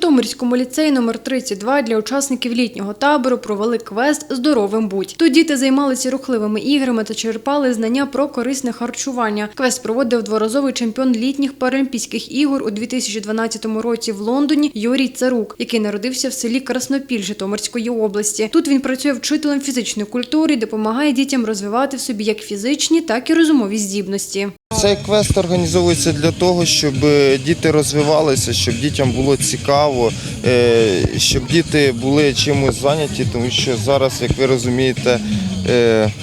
Житомирському ліцеї номер 32 для учасників літнього табору провели квест Здоровим будь. Тут діти займалися рухливими іграми та черпали знання про корисне харчування. Квест проводив дворазовий чемпіон літніх паралімпійських ігор у 2012 році в Лондоні Юрій Царук, який народився в селі Краснопіль Житомирської області. Тут він працює вчителем фізичної культури допомагає дітям розвивати в собі як фізичні, так і розумові здібності. Цей квест організовується для того, щоб е, діти розвивалися, щоб дітям було цікаво, е, щоб діти були чимось зайняті, тому що зараз, як ви розумієте,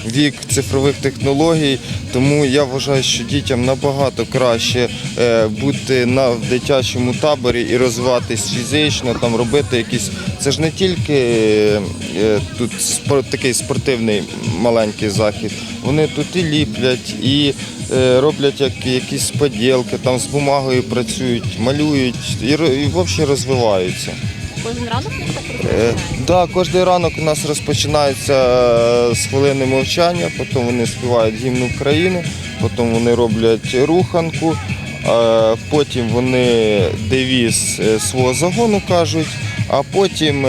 вік цифрових технологій, тому я вважаю, що дітям набагато краще е, бути на в дитячому таборі і розвиватись фізично, там робити якісь. Це ж не тільки е, е, тут такий спортивний маленький захід. Вони тут і ліплять, і е, роблять як, якісь поділки, там з бумагою працюють, малюють і, і взагалі розвиваються. Кожен ранок ми так Е, да, кожен ранок у нас розпочинається е, з хвилини мовчання, потім вони співають гімн України, потім вони роблять руханку, е, потім вони девіз свого загону кажуть, а потім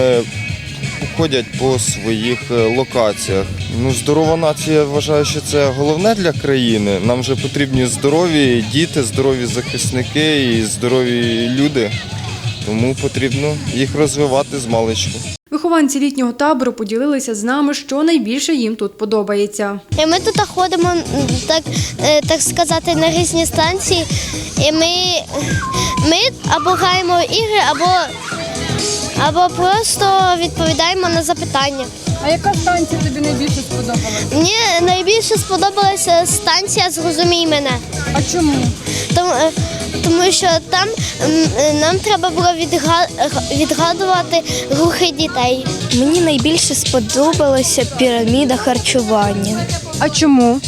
ходять по своїх локаціях. Ну, здорова нація, я вважаю, що це головне для країни. Нам вже потрібні здорові діти, здорові захисники і здорові люди. Тому потрібно їх розвивати з маличку. Вихованці літнього табору поділилися з нами, що найбільше їм тут подобається. Ми тут ходимо, так, е, так сказати, на різні станції. І ми, ми або граємо ігри, або, або просто відповідаємо на запитання. А яка станція тобі найбільше сподобалася? Мені найбільше сподобалася станція Зрозумій мене. А чому? Тому, е, тому що там е, нам треба було відга- відгадувати рухи дітей. Мені найбільше сподобалася піраміда харчування, А чому?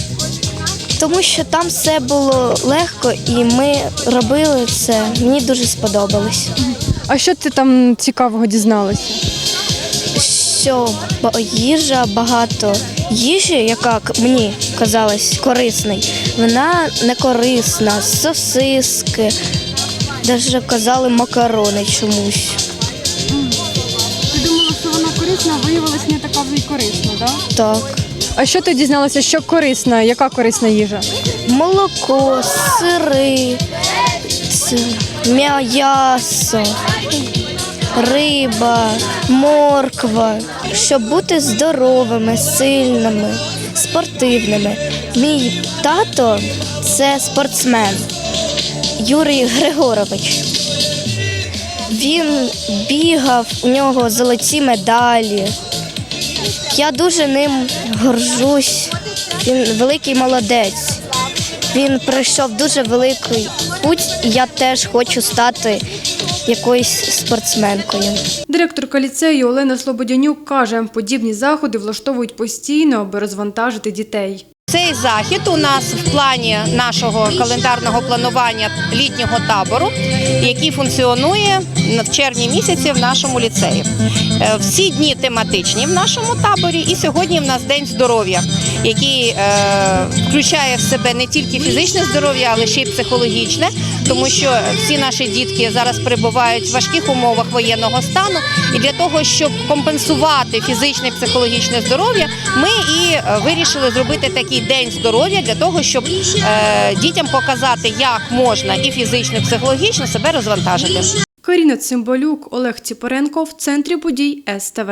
тому що там все було легко і ми робили це. Мені дуже сподобалось. А що ти там цікавого дізналася? Що ба- їжа багато їжі, яка мені казалась корисний, вона не корисна. Сосиски, навіть казали макарони чомусь. Ти думала, що вона корисна, а виявилась не така вже й корисна, так? Так. А що ти дізналася, що корисна? Яка корисна їжа? Молоко, сири, м'ясо, риба, морква, щоб бути здоровими, сильними, спортивними. Мій тато це спортсмен Юрій Григорович. Він бігав, у нього золоті медалі. Я дуже ним горжусь. Він великий молодець. Він пройшов дуже великий путь, і я теж хочу стати якоюсь спортсменкою. Директорка ліцею Олена Слободянюк каже, подібні заходи влаштовують постійно, аби розвантажити дітей. Цей захід у нас в плані нашого календарного планування літнього табору, який функціонує в червні місяці в нашому ліцеї. Е, Всі дні тематичні в нашому таборі, і сьогодні в нас день здоров'я, який е, включає в себе не тільки фізичне здоров'я, але ще й психологічне, тому що всі наші дітки зараз перебувають в важких умовах воєнного стану. І для того, щоб компенсувати фізичне і психологічне здоров'я, ми і е, вирішили зробити такий день здоров'я для того, щоб е, дітям показати, як можна і фізично, і психологічно себе розвантажити. Каріна Цимбалюк, Олег Ціпоренко в центрі подій СТВ.